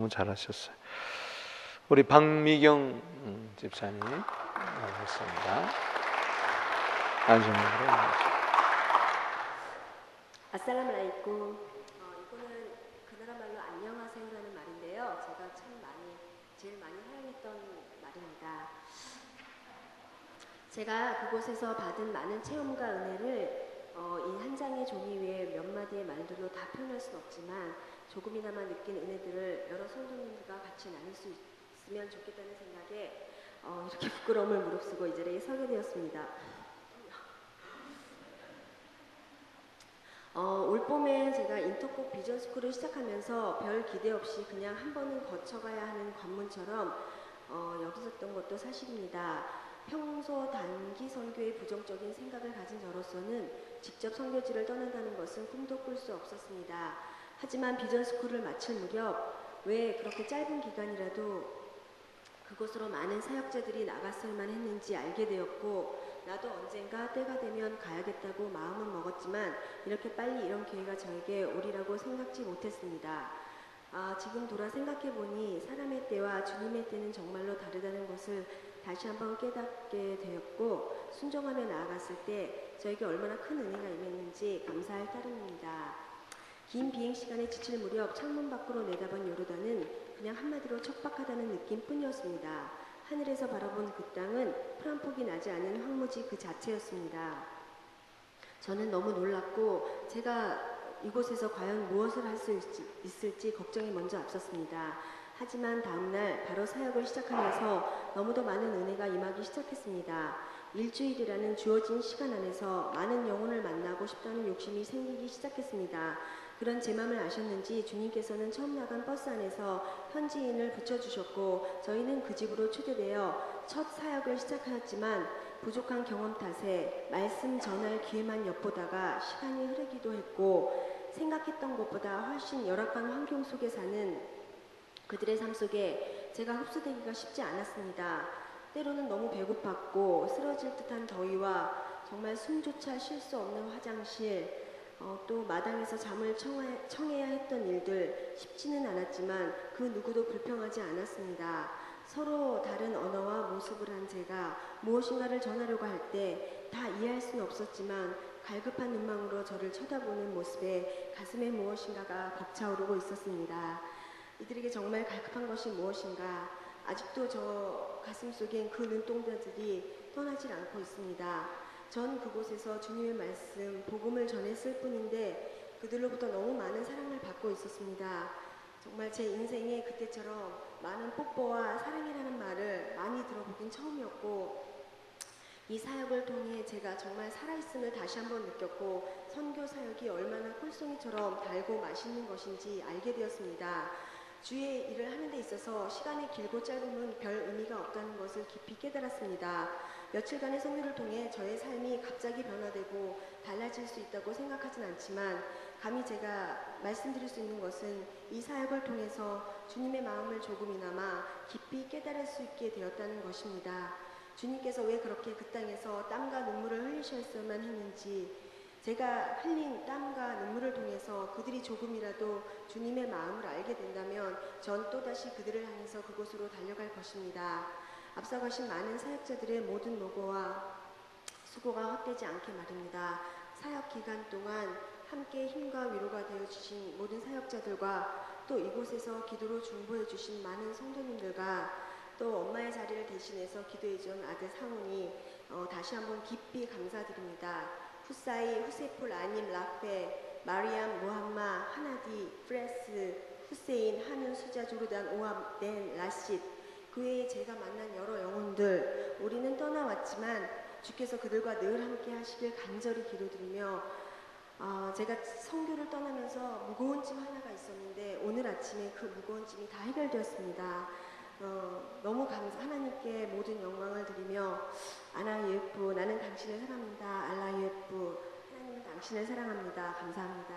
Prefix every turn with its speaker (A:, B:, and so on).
A: 너무 잘하셨어요. 우리 박미경 음, 집사님 나오셨습니다.
B: 어, 사용했던 말입니다. 제가 그곳에서 받은 많은 체험과 은혜를 어, 이 한 장의 종이 위에 몇 마디의 말들로 다 표현할 수는 없지만 조금이나마 느낀 은혜들을 여러 성도님들과 같이 나눌 수 있으면 좋겠다는 생각에 어, 이렇게 부끄러움을 무릅쓰고 이 자리에 서게 되었습니다. 어, 올 봄에 제가 인터콕 비전 스쿨을 시작하면서 별 기대 없이 그냥 한 번은 거쳐가야 하는 관문처럼 어, 여기 있었던 것도 사실입니다. 평소 단기 선교의 부정적인 생각을 가진 저로서는 직접 선교지를 떠난다는 것은 꿈도 꿀 수 없었습니다. 하지만 비전 스쿨을 마칠 무렵 왜 그렇게 짧은 기간이라도 그곳으로 많은 사역자들이 나갔어야만 했는지 알게 되었고 나도 언젠가 때가 되면 가야겠다고 마음은 먹었지만 이렇게 빨리 이런 기회가 저에게 오리라고 생각지 못했습니다. 아, 지금 돌아 생각해 보니 사람의 때와 주님의 때는 정말로 다르다는 것을 다시 한번 깨닫게 되었고 순종하며 나아갔을 때 저에게 얼마나 큰 은혜가 임했는지 감사할 따름입니다. 긴 비행 시간에 지칠 무렵 창문 밖으로 내다본 요르단은 그냥 한마디로 척박하다는 느낌뿐이었습니다. 하늘에서 바라본 그 땅은 풀한 폭이 나지 않은 황무지 그 자체였습니다. 저는 너무 놀랐고 제가 이곳에서 과연 무엇을 할 수 있을지 걱정이 먼저 앞섰습니다. 하지만 다음날 바로 사역을 시작하면서 너무도 많은 은혜가 임하기 시작했습니다. 일주일이라는 주어진 시간 안에서 많은 영혼을 만나고 싶다는 욕심이 생기기 시작했습니다. 그런 제 마음을 아셨는지 주님께서는 처음 나간 버스 안에서 현지인을 붙여주셨고 저희는 그 집으로 초대되어 첫 사역을 시작하였지만 부족한 경험 탓에 말씀 전할 기회만 엿보다가 시간이 흐르기도 했고 생각했던 것보다 훨씬 열악한 환경 속에 사는 그들의 삶 속에 제가 흡수되기가 쉽지 않았습니다. 때로는 너무 배고팠고 쓰러질 듯한 더위와 정말 숨조차 쉴 수 없는 화장실 어, 또 마당에서 잠을 청해, 청해야 했던 일들 쉽지는 않았지만 그 누구도 불평하지 않았습니다. 서로 다른 언어와 모습을 한 제가 무엇인가를 전하려고 할 때 다 이해할 수는 없었지만 갈급한 눈망으로 저를 쳐다보는 모습에 가슴에 무엇인가가 벅차오르고 있었습니다. 이들에게 정말 갈급한 것이 무엇인가 아직도 저 가슴 속엔 그 눈동자들이 떠나질 않고 있습니다. 전 그곳에서 주님의 말씀, 복음을 전했을 뿐인데 그들로부터 너무 많은 사랑을 받고 있었습니다. 정말 제 인생에 그때처럼 많은 뽀뽀와 사랑이라는 말을 많이 들어보긴 처음이었고 이 사역을 통해 제가 정말 살아있음을 다시 한번 느꼈고 선교 사역이 얼마나 꿀송이처럼 달고 맛있는 것인지 알게 되었습니다. 주의 일을 하는 데 있어서 시간이 길고 짧음은 별 의미가 없다는 것을 깊이 깨달았습니다. 며칠간의 선교를 통해 저의 삶이 갑자기 변화되고 달라질 수 있다고 생각하진 않지만 감히 제가 말씀드릴 수 있는 것은 이 사역을 통해서 주님의 마음을 조금이나마 깊이 깨달을 수 있게 되었다는 것입니다. 주님께서 왜 그렇게 그 땅에서 땀과 눈물을 흘리셨어야만 했는지 제가 흘린 땀과 눈물을 통해서 그들이 조금이라도 주님의 마음을 알게 된다면 전 또다시 그들을 향해서 그곳으로 달려갈 것입니다. 앞서 가신 많은 사역자들의 모든 노고와 수고가 헛되지 않게 말입니다. 사역 기간 동안 함께 힘과 위로가 되어 주신 모든 사역자들과 또 이곳에서 기도로 중보해 주신 많은 성도님들과 또 엄마의 자리를 대신해서 기도해 준 아들 상훈이 어, 다시 한번 깊이 감사드립니다. 후사이, 후세폴, 아님, 라페, 마리암, 무함마, 하나디, 프레스, 후세인, 하는, 수자, 조르단, 오함, 넨, 라싯 그 외에 제가 만난 여러 영혼들 우리는 떠나왔지만 주께서 그들과 늘 함께 하시길 간절히 기도드리며 어, 제가 성교를 떠나면서 무거운 짐 하나가 있었는데 오늘 아침에 그 무거운 짐이 다 해결되었습니다. 어, 너무 감사 하나님께 모든 영광을 드리며 아나 예프 나는 당신을 사랑합니다. 알라 예프 하나님은 당신을 사랑합니다. 감사합니다.